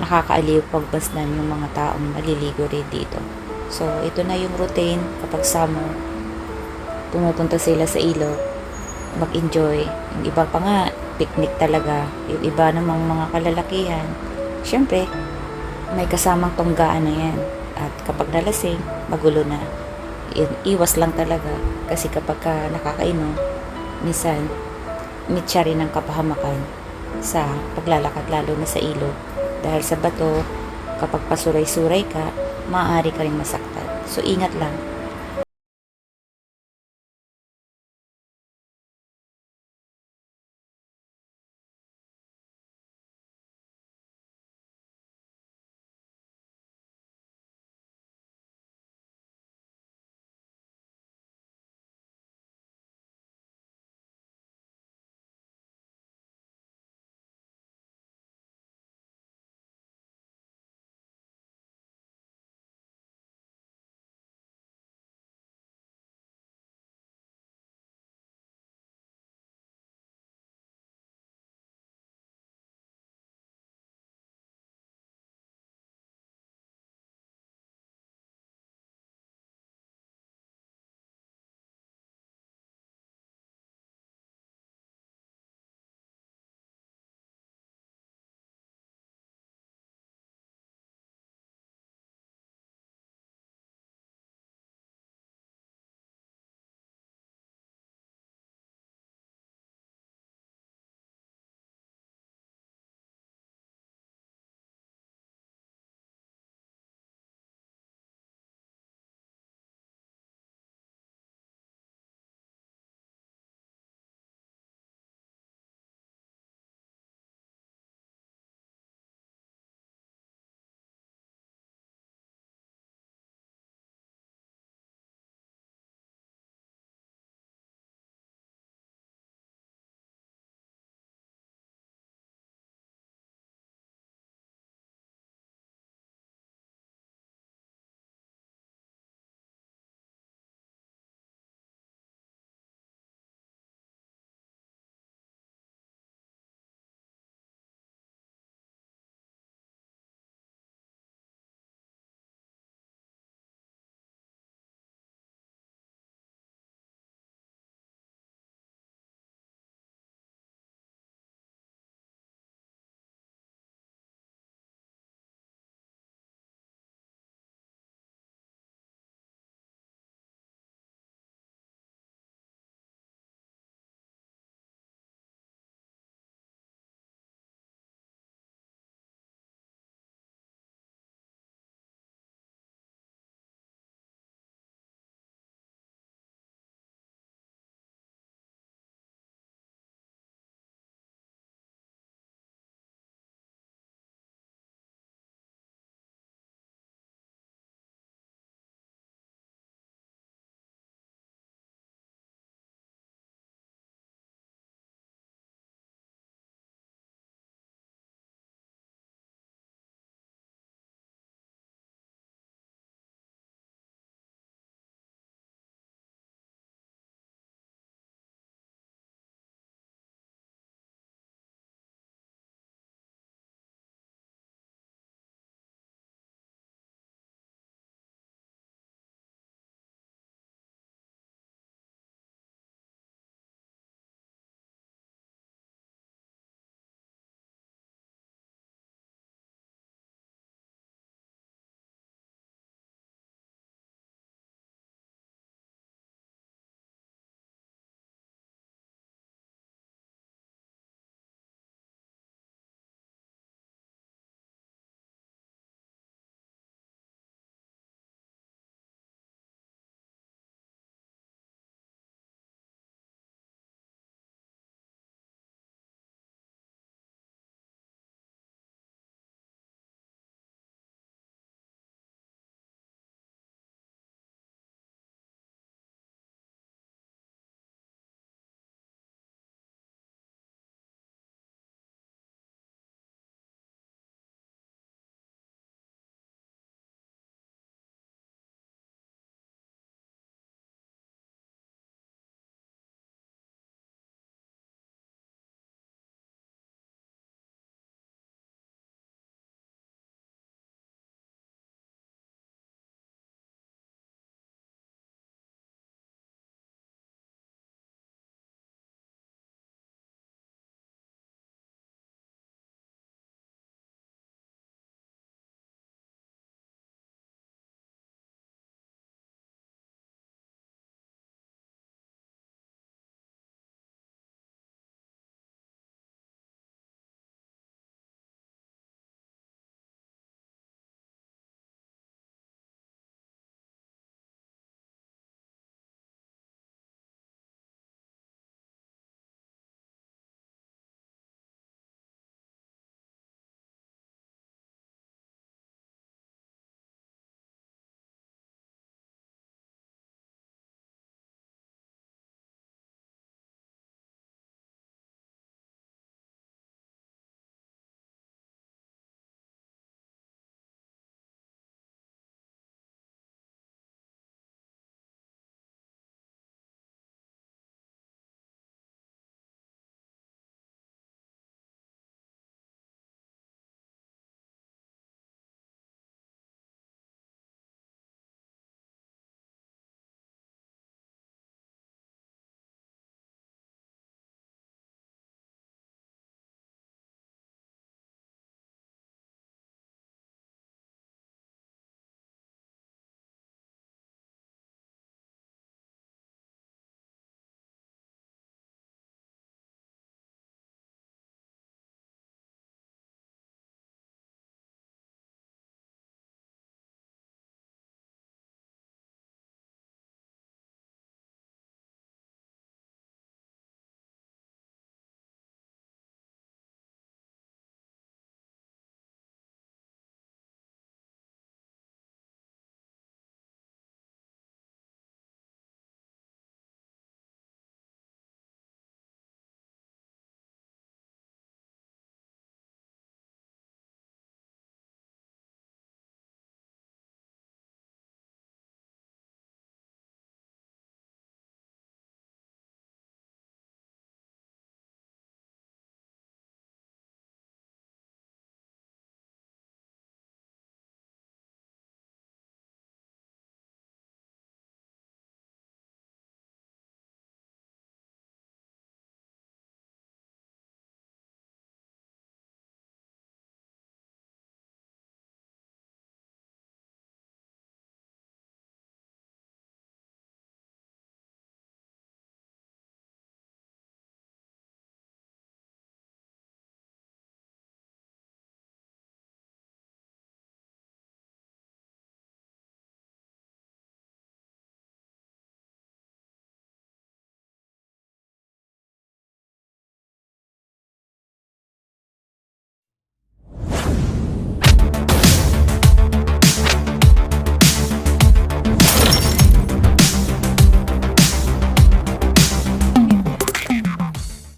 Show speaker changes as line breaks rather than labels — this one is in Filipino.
nakakaaliw pagbasnan yung mga taong naliligo rin dito. So, ito na yung routine kapag summer. Pumupunta sila sa ilog, mag-enjoy. Yung iba pa nga, picnic talaga. Yung iba namang mga kalalakihan, syempre, may kasamang tunggaan na yan. At kapag nalasing, magulo na. Iwas lang talaga. Kasi kapag ka nakakainom, minsan, mitya rin ang kapahamakan sa paglalakad lalo na sa ilog. Dahil sa bato, kapag pasuray-suray ka, maaari ka rin masaktan. So, ingat lang.